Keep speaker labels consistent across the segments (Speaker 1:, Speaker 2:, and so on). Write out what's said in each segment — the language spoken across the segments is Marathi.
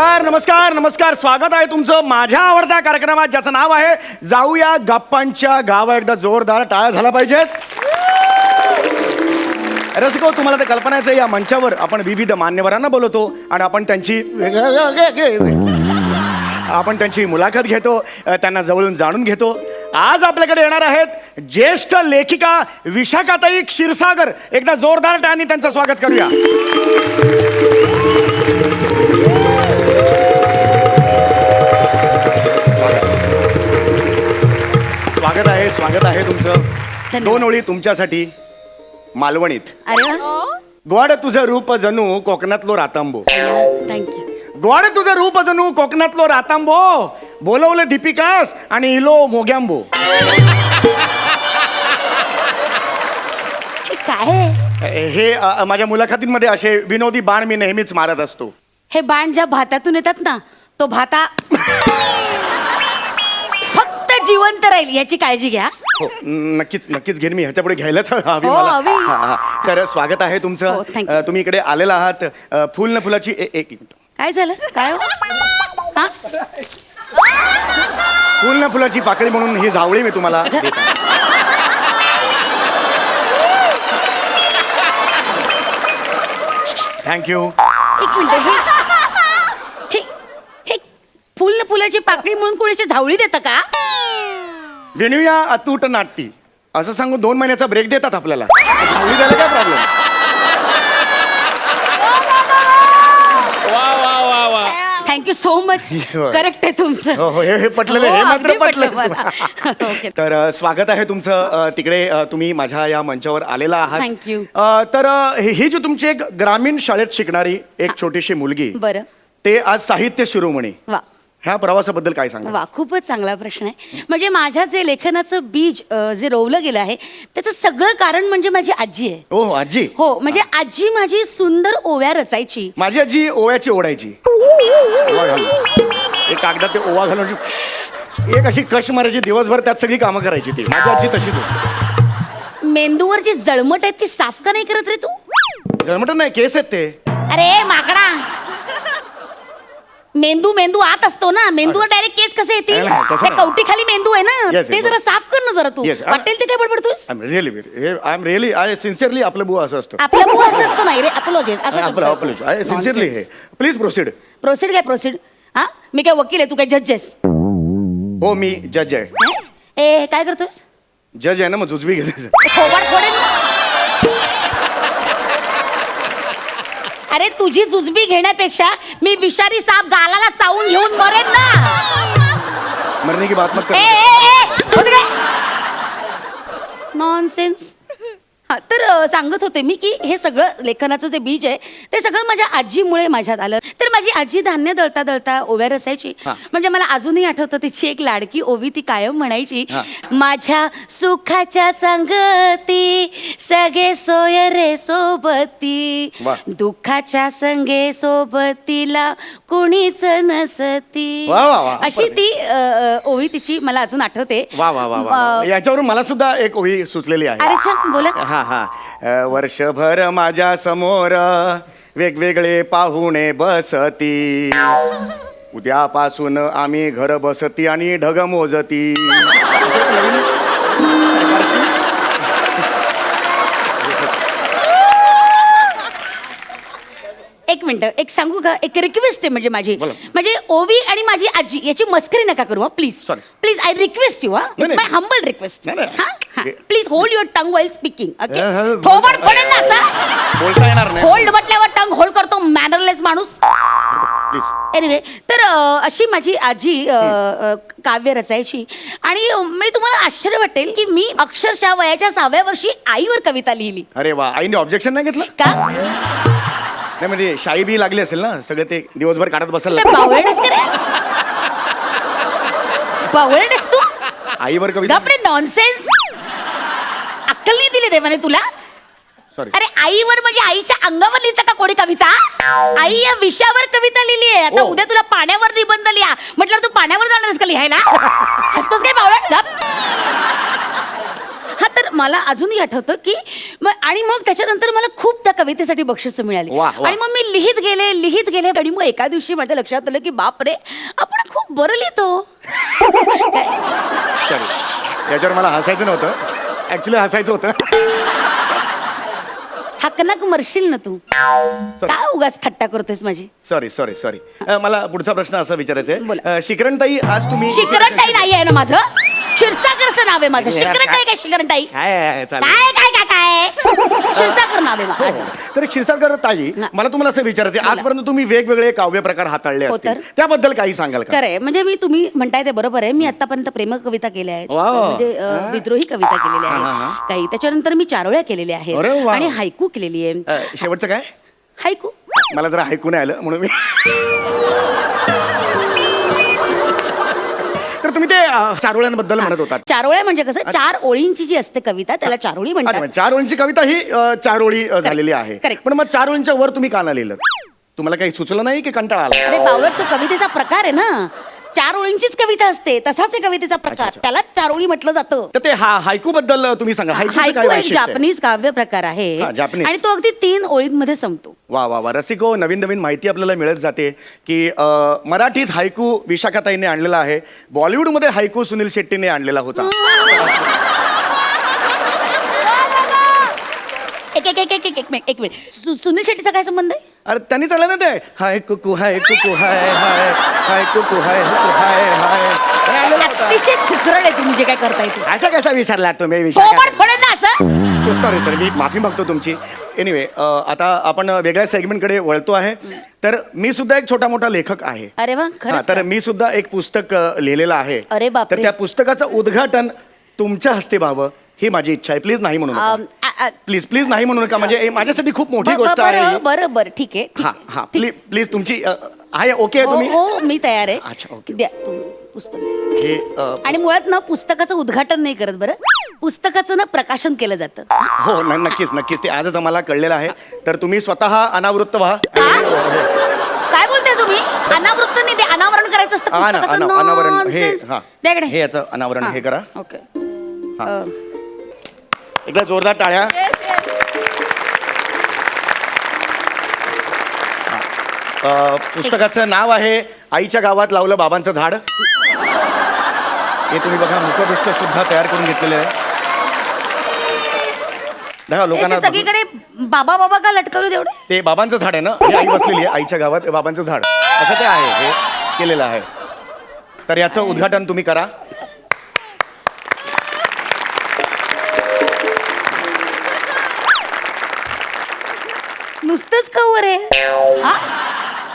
Speaker 1: नमस्कार नमस्कार नमस्कार. स्वागत आहे तुमचं माझ्या आवडत्या कार्यक्रमात ज्याचं नाव आहे जाऊया गप्पांच्या गावा एकदा जोरदार टाळ्या झाला पाहिजेत. रसिको तुम्हाला तर कल्पनाच आहे या मंचावर आपण विविध मान्यवरांना बोलवतो आणि आपण त्यांची आपण त्यांची मुलाखत घेतो त्यांना जवळून जाणून घेतो. आज आपल्याकडे येणार आहेत ज्येष्ठ लेखिका विशाखाताई क्षीरसागर. एकदा जोरदार टाळ्यांनी त्यांचं स्वागत करूया. स्वागत आहे स्वागत आहे तुमचं. दोन ओळी तुमच्यासाठी मालवणीत.
Speaker 2: अरे
Speaker 1: गोड तुझं रूप जणू कोकणातलो रातांबो.
Speaker 2: थँक्यू
Speaker 1: गोड तुझं रूप जणू कोकणातलो रातांबो. बोलवलं दीपिकास आणि इलो मोग्यांबो.
Speaker 2: काय?
Speaker 1: हे? अ, माझ्या मुलाखतींमध्ये असे विनोदी बाण मी नेहमीच मारत असतो.
Speaker 2: हे बाण ज्या भातातून येतात ना तो भाता जिवंत राहील याची काळजी घ्या
Speaker 1: हो नक्कीच नक्कीच घेईन मी ह्याच्यापुढे घ्यायलाच हवी
Speaker 2: हो,
Speaker 1: मला
Speaker 2: हवी.
Speaker 1: हा, हा. तर स्वागत आहे
Speaker 2: हो,
Speaker 1: तुमचं
Speaker 2: thank you.
Speaker 1: अ, तुम्ही इकडे आलेला आहात अ, फुल न फुलाची ए- एक मिनिट
Speaker 2: काय झालं काय हो? हा?
Speaker 1: फुल न फुलाची पाकळी म्हणून ही जावळी मी तुम्हाला
Speaker 2: झ-
Speaker 1: देत आहे. थँक्यू
Speaker 2: एक मिनिट हे हे हे फुल न फुलाची पाकळी म्हणून कोणाची झावळी देतं का
Speaker 1: विणूया अतूट नाट्टी असं सांगून दोन महिन्याचा ब्रेक देतात आपल्याला. जावळी द्यायला काय प्रॉब्लेम
Speaker 3: वा वा वा वा
Speaker 2: थँक्यू सो मच. करेक्ट आहे तुमचं.
Speaker 1: हो हो हे हे पटलेलं
Speaker 2: हो,
Speaker 1: हे मात्र
Speaker 2: अगदी पटलं
Speaker 1: पटलं
Speaker 2: मला. ओके.
Speaker 1: तर अ, स्वागत आहे तुमचं. अ, तिकडे अ, तुम्ही माझ्या या मंचावर आलेला आहात.
Speaker 2: Thank you.
Speaker 1: अ, तर अ, ही ही जी तुमची एक ग्रामीण शाळेत शिकणारी एक छोटीशी मुलगी
Speaker 2: बरं.
Speaker 1: ते आज साहित्य शिरोमणी.
Speaker 2: वा.
Speaker 1: ह्या प्रवासाबद्दल काय सांगा
Speaker 2: वा खूपच चांगला प्रश्न आहे. म्हणजे माझ्या जे लेखनाचं बीज अ, जे रोवलं गेलं आहे त्याचं सगळं कारण म्हणजे माझी आजी आहे.
Speaker 1: हो हो आजी?
Speaker 2: हो म्हणजे आजी माझी सुंदर ओव्या रचायची.
Speaker 1: माझी आजी ओव्याची ओढायची. ओवा घालून. एक कागदात ते ओवा घालून अशी- एक अशी कश मारायची दिवसभर त्यात सगळी कामं करायची ती. माझी आजी तशीच होती.
Speaker 2: मेंदूवर जी जळमट आहे ती साफ का नाही करत रे तू?
Speaker 1: जन्मट नाही केस आहेत ते.
Speaker 2: अरे माकडा! मेंदू मेंदू आत असतो ना. मेंदूवर डायरेक्ट केस कसे येतील?
Speaker 1: नाही, नाही, तसं
Speaker 2: त्या
Speaker 1: नाही.
Speaker 2: कवटी खाली मेंदू आहे ना.
Speaker 1: Yes,
Speaker 2: ते
Speaker 1: yes,
Speaker 2: जरा. साफ कर ना जरा तू.
Speaker 1: Yes, I-
Speaker 2: वाटेल ते काय बडबडतोस?
Speaker 1: I am really I am really I sincerely आपलं बुवा असं असतं.
Speaker 2: आपलं बुवा असं असतं नाही रे. अपोलॉजीज
Speaker 1: आपलं आपलं आय सिन्सिअरली हे. प्लीज प्रोसीड
Speaker 2: प्रोसीड काय प्रोसीड हा? मी काय वकील आहे तू काय जजेस
Speaker 1: हो मी जज आहे.
Speaker 2: ए काय करतोस?
Speaker 1: जज आहे ना मग जुजबी घेते
Speaker 2: थोबाड फोडेन अरे तुझी जुजबी घेण्यापेक्षा मी विषारी साप गालाला चावून घेऊन मरेन ना.
Speaker 1: मरने की बात मत
Speaker 2: ए
Speaker 1: कर
Speaker 2: नॉनसेन्स हा तर सांगत होते मी की हे सगळं लेखनाचं जे बीज आहे ते सगळं माझ्या आजीमुळे माझ्यात आलं. तर माझी आजी धान्य दळता दळता ओव्या रसायची. म्हणजे मला अजूनही आठवतं तिची एक लाडकी ओवी ती कायम म्हणायची. माझ्या सुखाच्या संगती सगळे सोय रे सोबती. दुःखाच्या संगे सोबतीला कुणीच नसती. अशी ती ओवी तिची मला अजून आठवते.
Speaker 1: वा वा वा वा याच्यावरून मला सुद्धा एक ओळी सुचलेली
Speaker 2: अरे
Speaker 1: आहे
Speaker 2: छान बोला.
Speaker 1: हा हा. वर्षभर माझ्यासमोर वेगवेगळे पाहुणे बसती. उद्यापासून आम्ही घर बसती आणि ढग मोजती.
Speaker 2: मिनिट एक सांगू का? एक रिक्वेस्ट आहे म्हणजे माझी.
Speaker 1: बोला.
Speaker 2: म्हणजे ओवी आणि माझी आजी याची मस्करी नका करू please
Speaker 1: Sorry.
Speaker 2: Please I request you हा. इट्स
Speaker 1: नाही.
Speaker 2: माय हंबल रिक्वेस्ट
Speaker 1: नाही, नाही.
Speaker 2: Please hold your tongue while speaking okay
Speaker 1: हा, हा,
Speaker 2: थोबड पडेल ना असा?
Speaker 1: बोलता येणार नाही.
Speaker 2: होल्ड म्हटल्यावर टंग होल्ड करतो मॅनरलेस माणूस.
Speaker 1: प्लीज
Speaker 2: एनिवे तर अ, अशी माझी आजी अ, अ, काव्य रचायची. आणि मी तुम्हाला आश्चर्य वाटेल की मी अक्षरशः वयाच्या सहाव्या वर्षी आईवर कविता लिहिली.
Speaker 1: अरे वा आईने ऑब्जेक्शन नाही घेतलं?
Speaker 2: का?
Speaker 1: नाही म्हणजे शाई बी लागली असेल ना सगळं ते दिवसभर काढत बसेल
Speaker 2: काय बावळेस का रे? बावळेस तू?
Speaker 1: आईवर कविता.
Speaker 2: गपरे नॉनसेन्स अक्कल नाही दिली देवाने तुला?
Speaker 1: सॉरी
Speaker 2: अरे आईवर म्हणजे आईच्या अंगावर लिहितं का कोणी कविता? आई या विषयावर कविता लिहिली आहे. आता
Speaker 1: ओ.
Speaker 2: उद्या तुला पाण्यावर निबंध लिहा. म्हटलं तू पाण्यावर जाणारस का लिहायला हसतोस काय बावळट गप हा तर मला अजूनही आठवतं की मग आणि मग त्याच्यानंतर मला खूप त्या कवितेसाठी बक्षिसं मिळाली. आणि मग मी लिहित गेले लिहित गेले आणि मग एका दिवशी माझ्या लक्षात आलं की बाप रे आपण खूप बरं लिहितो. काय?
Speaker 1: सॉरी याच्यावर मला हसायचं नव्हतं. ऍक्च्युली हसायचं होतं.
Speaker 2: हाकनाक मरशील ना तू. काय उगाच थट्टा करतोयस माझी?
Speaker 1: सॉरी सॉरी सॉरी मला पुढचा प्रश्न असा विचारायचा
Speaker 2: बोला.
Speaker 1: आहे शिकरणताई आज तुम्ही
Speaker 2: शिकरणताई नाही आहे ना माझं. क्षीरसागरचं नाव आहे माझं. शिकरणताई काय? शिकरणताई
Speaker 1: काय आहे, चालेल
Speaker 2: काय काय काय काय? क्षीरसागर नाव आहे
Speaker 1: हो,
Speaker 2: माझं.
Speaker 1: हो. तर क्षीरसागर ताई. मला तुम्हाला असं विचारायचं आहे, आजपर्यंत तुम्ही वेगवेगळे काव्य प्रकार हाताळले
Speaker 2: हो
Speaker 1: असतील.
Speaker 2: तर.
Speaker 1: त्याबद्दल काही सांगाल का?
Speaker 2: खरंय. म्हणजे मी तुम्ही म्हणताय ते बरोबर आहे. मी आतापर्यंत प्रेम कविता केल्या आहेत. म्हणजे अ, विद्रोही कविता केलेल्या आहेत. काही त्याच्यानंतर मी चारोळ्या केलेल्या
Speaker 1: अरे
Speaker 2: आहेत. आणि हायकू केलेली आहे.
Speaker 1: अ, शेवटचं काय?
Speaker 2: हायकू.
Speaker 1: मला जरा ऐकून नाही आलं म्हणून मी तर तुम्ही ते अ, चारोळ्यांबद्दल म्हणत होतात.
Speaker 2: चारोळ्या म्हणजे कसं? चार ओळींची जी असते कविता त्याला चारोळी म्हणतात.
Speaker 1: म्हणजे चार ओळींची कविता ही अ, चार ओळी अ, झालेली आहे.
Speaker 2: Correct.
Speaker 1: पण मग चार ओळींच्या वर तुम्ही का नाही लिहिलं? तुम्हाला काही सुचलं नाही की कंटाळा आला?
Speaker 2: अरे तो कवितेचा प्रकार आहे ना. चार ओळींचीच कविता असते तसाच आहे कवितेचा प्रकार.
Speaker 1: अच्छा.
Speaker 2: त्यालाच चार ओळी म्हटलं जातं.
Speaker 1: तर ते हा हायकू बद्दल तुम्ही सांगा. हायकूचं
Speaker 2: हायकू एक
Speaker 1: वैशिष्ट्य आहे?
Speaker 2: जापनीज काव्य प्रकार आहे.
Speaker 1: हा, जापनीज.
Speaker 2: आणि तो अगदी तीन ओळींमध्ये संपतो.
Speaker 1: वा वा वा. रसिको नवीन नवीन माहिती आपल्याला मिळत जाते की अ, मराठीत हायकू विशाखाताईने आणलेला आहे. बॉलिवूडमध्ये हायकू सुनील शेट्टीने आणलेला होता.
Speaker 2: एक एक एक एक एक एक मिनिट एक मिनिट. सु- सुनील शेट्टीचा काय संबंध आहे?
Speaker 1: अरे त्यांनी चाललं ना ते? हाय कुकू हाय कुकू हाय हाय हाय कुकू हाय कुकू हाय हाय. हे होतं.
Speaker 2: अतिशय थुकरड आहे तुम्ही जे काय करताय ते.
Speaker 1: असं कसा विसरला तुम्ही?
Speaker 2: फोडेल ना असं.
Speaker 1: सॉरी सर मी माफी मागतो तुमची. एनिवे आता आपण वेगळ्या सेगमेंटकडे वळतो आहे. तर मी सुद्धा एक छोटा मोठा लेखक आहे.
Speaker 2: अरे वा
Speaker 1: हा,
Speaker 2: खरंच
Speaker 1: तर? मी सुद्धा एक पुस्तक अ, लिहिलेलं आहे.
Speaker 2: अरे बापरे.
Speaker 1: तर त्या पुस्तकाचं उद्घाटन तुमच्या हस्ते व्हावं. ही माझी इच्छा आहे. प्लीज नाही म्हणू नका.
Speaker 2: अम, आ- आ-
Speaker 1: प्लीज प्लीज नाही म्हणू नका. म्हणजे हे माझ्यासाठी खूप मोठी
Speaker 2: ब- ब-
Speaker 1: गोष्ट आहे
Speaker 2: बरं. बरं बरं ठीक आहे. ठीक
Speaker 1: हा. हा. प्लीज प्लीज तुमची अ, आहे ओके आहे
Speaker 2: हो
Speaker 1: तुम्ही?
Speaker 2: हो मी तयार आहे.
Speaker 1: अच्छा, ओके.
Speaker 2: द्या पुस्तक.
Speaker 1: हे अ,
Speaker 2: आणि मुळात ना पुस्तकाचं उद्घाटन नाही करत बरं. पुस्तकाचं ना प्रकाशन केलं जातं.
Speaker 1: हो न- नक्कीच नक्कीच. ते आजच आम्हाला कळलेलं आहे. तर तुम्ही स्वतः अनावृत्त व्हा.
Speaker 2: काय बोलताय तुम्ही? अनावृत्त नाही ते अनावरण करायचं असतं
Speaker 1: ना,
Speaker 2: पुस्तकाचं
Speaker 1: अना- अनावरण हे
Speaker 2: nonsense.
Speaker 1: हा.
Speaker 2: द्या इकडे.
Speaker 1: हे याचं अनावरण
Speaker 2: हा,
Speaker 1: हे करा.
Speaker 2: ओके.
Speaker 1: हा.
Speaker 2: अ,
Speaker 1: एकदा जोरदार टाळ्या. अ, पुस्तकाचं नाव आहे आईच्या गावात लावलं बाबांचं झाड. हे तुम्ही बघा मुखपृष्ठ सुद्धा तयार करून घेतलेले आहे. बघा लोकांना
Speaker 2: सगळीकडे बाबा बाबा का लटकवले तेवढे
Speaker 1: ते बाबांचं झाड आहे ना? ही आई बसलेली आहे आईच्या गावात हे बाबांचं झाड. असं ते आहे हे केलेलं आहे. तर याचं उद्घाटन तुम्ही करा.
Speaker 2: नुसतंच कवर आहे. हा?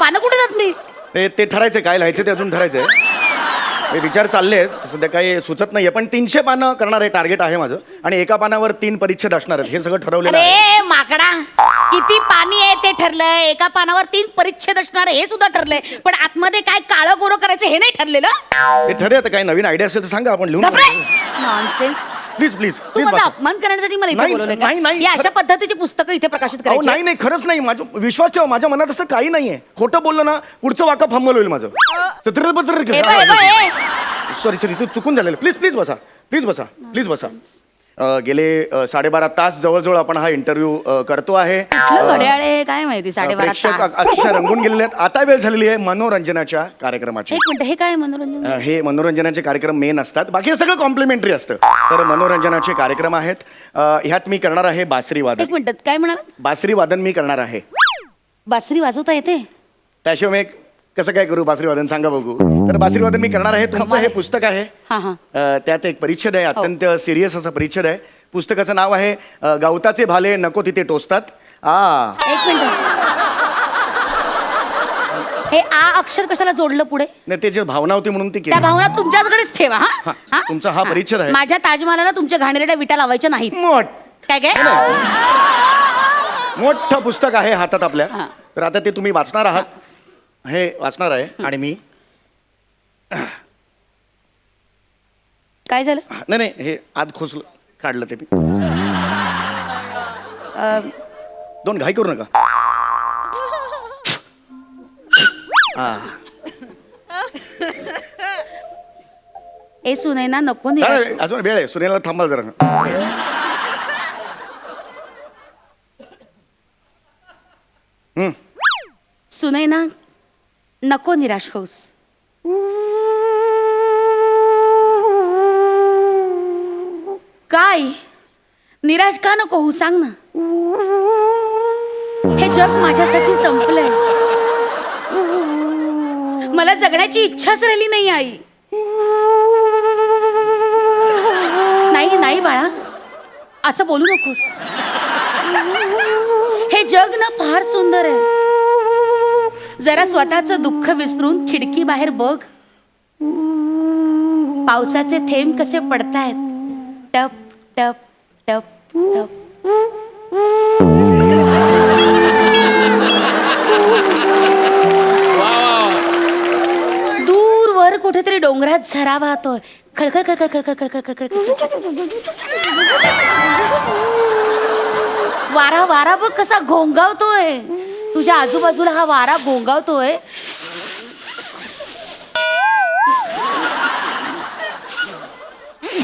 Speaker 2: पानं कुठे जात मी
Speaker 1: ते ते ठरायचं काय लिहायचं ते अजून ठरायचंय. हे विचार चालले आहेत सध्या काही सुचत नाहीये पण तीनशे पानं करणार आहे टार्गेट आहे माझं. आणि एका पानावर तीन परिच्छेद असणार आहेत हे सगळं ठरवलेलं आहे.
Speaker 2: अरे माकडा किती पाणी आहे ते ठरलंय. एका पानावर तीन परिच्छेद असणार आहे, हे सुद्धा ठरलंय. पण आतमध्ये काय काळं गोरं करायचं हे नाही ठरलेलं?
Speaker 1: ते ठरे आता काही नवीन आयडिया असेल तर सांगा आपण लिहून
Speaker 2: नॉनसेन्स
Speaker 1: प्लीज प्लीज
Speaker 2: तू
Speaker 1: प्लीज
Speaker 2: माझा अपमान करण्यासाठी मला इथे
Speaker 1: नाही,
Speaker 2: बोलवलंय
Speaker 1: नाही,
Speaker 2: का?
Speaker 1: नाही,
Speaker 2: ही अशा पद्धतीची पुस्तकं इथे प्रकाशित
Speaker 1: अहो
Speaker 2: करायची
Speaker 1: नाही नाही खरंच नाही. माझं विश्वास ठेवा माझ्या मनात असं काही नाहीये. खोटं बोललं ना पुढचं वाका फंबल होईल माझं.
Speaker 2: हे बघ, हे बघ, हे.
Speaker 1: सॉरी सॉरी तू चुकून झालेलं. प्लीज प्लीज बसा. प्लीज बसा. प्लीज बसा. अ, गेले साडेबारा तास जवळजवळ आपण हा इंटरव्ह्यू करतो आहे.
Speaker 2: कुठलं घड्याळ आहे? काय माहिती साडेबारा
Speaker 1: प्रेक्षक
Speaker 2: तास.
Speaker 1: अक्षर रंगून गेलेले आहेत. आता वेळ झालेली आहे मनोरंजनाच्या कार्यक्रमाची.
Speaker 2: एक मिनिट हे काय मनोरंजन?
Speaker 1: अ, हे मनोरंजनाचे कार्यक्रम मेन असतात. बाकी हे सगळं कॉम्प्लिमेंटरी असतं. तर मनोरंजनाचे कार्यक्रम आहेत. अ, ह्यात मी करणार आहे बासरी वादन.
Speaker 2: एक मिनिट काय म्हणाला
Speaker 1: बासरी वादन मी करणार आहे.
Speaker 2: बासरी वाजवता येते?
Speaker 1: त्याशिवाय मी कसं काय करू बासरी वादन सांगा बघू. तर बासरी वादन मी करणार आहे. तुमचं हे पुस्तक आहे.
Speaker 2: हा हा.
Speaker 1: अ, त्यात एक परिच्छेद आहे. अत्यंत सिरियस असा परिच्छेद आहे. पुस्तकाचं नाव आहे अ, गवताचे भाले नको तिथे टोचतात. आ.
Speaker 2: एक मिनिट. हे आ अक्षर कशाला जोडलं पुढे?
Speaker 1: नाही ते जे भावना होती म्हणून ती
Speaker 2: त्या
Speaker 1: केली.
Speaker 2: भावना तुमच्याचकडेच ठेवा हा?
Speaker 1: हा,
Speaker 2: हा.
Speaker 1: तुमचा हा परिच्छेद आहे.
Speaker 2: माझ्या ताजमहालाला तुमच्या घाणेरड्या विटा लावायच्या नाहीत.
Speaker 1: मोठ.
Speaker 2: काय काय?
Speaker 1: मोठं पुस्तक आहे हातात आपल्या.
Speaker 2: हा.
Speaker 1: तर आता ते तुम्ही वाचणार आहात. हे वाचणार आहे आणि मी
Speaker 2: काय झालं?
Speaker 1: नाही नाही हे आत खोसलं काढलं ते मी. दोन घाई करू नका.
Speaker 2: ए सुनैना नको
Speaker 1: अजून वेळ आहे. सुनैला थांबा जरा.
Speaker 2: सुनैना नको निराश होऊस. काय? निराश का नको होऊ? सांग ना. हे जग माझ्यासाठी संपलंय. मला जगण्याची इच्छाच राहिली नाही आई. नाही नाही बाळा. असं बोलू नकोस. हे जग ना फार सुंदर आहे. जरा स्वतःचं दुःख विसरून खिडकी बाहेर बघ. पावसाचे थेंब कसे पडतायत. टप टप टप टप. दूरवर कुठेतरी डोंगरात झरा वाहतोय खडखड खडखड खडखड खडखड खडखड वारा वारा बघ कसा घोंगावतोय. तुझ्या आजूबाजूला हा वारा गोंगावतोय.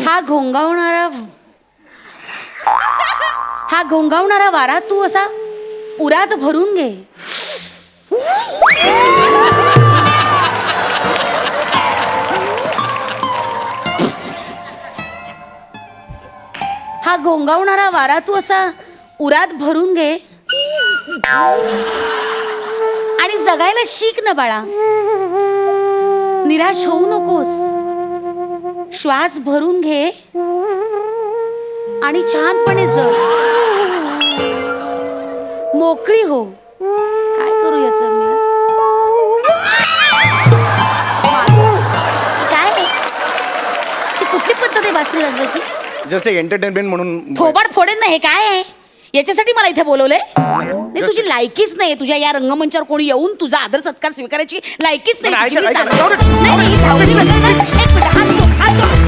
Speaker 2: हा घोंगावणारा हा घोंगावणारा वारा तू असा उरात भरून घे. हा घोंगावणारा वारा तू असा उरात भरून घे. आणि जगायला शिक ना बाळा. निराश होऊ नकोस. श्वास भरून घे आणि छानपणे जग. मोकळी हो. काय करू याच मी? काय ती कुठली पद्धत आहे बासरी वाजवायची
Speaker 1: जस्ट एक एंटरटेनमेंट म्हणून
Speaker 2: थोबाड फोडेन ना हे काय आहे? याच्यासाठी मला इथे बोलवलंय नाही तुझी लायकीच नाही तुझ्या या रंगमंचावर कोणी येऊन तुझा आदर सत्कार स्वीकारायची लायकीच नाही तुझी. मी चालले. मी. एक मिनिट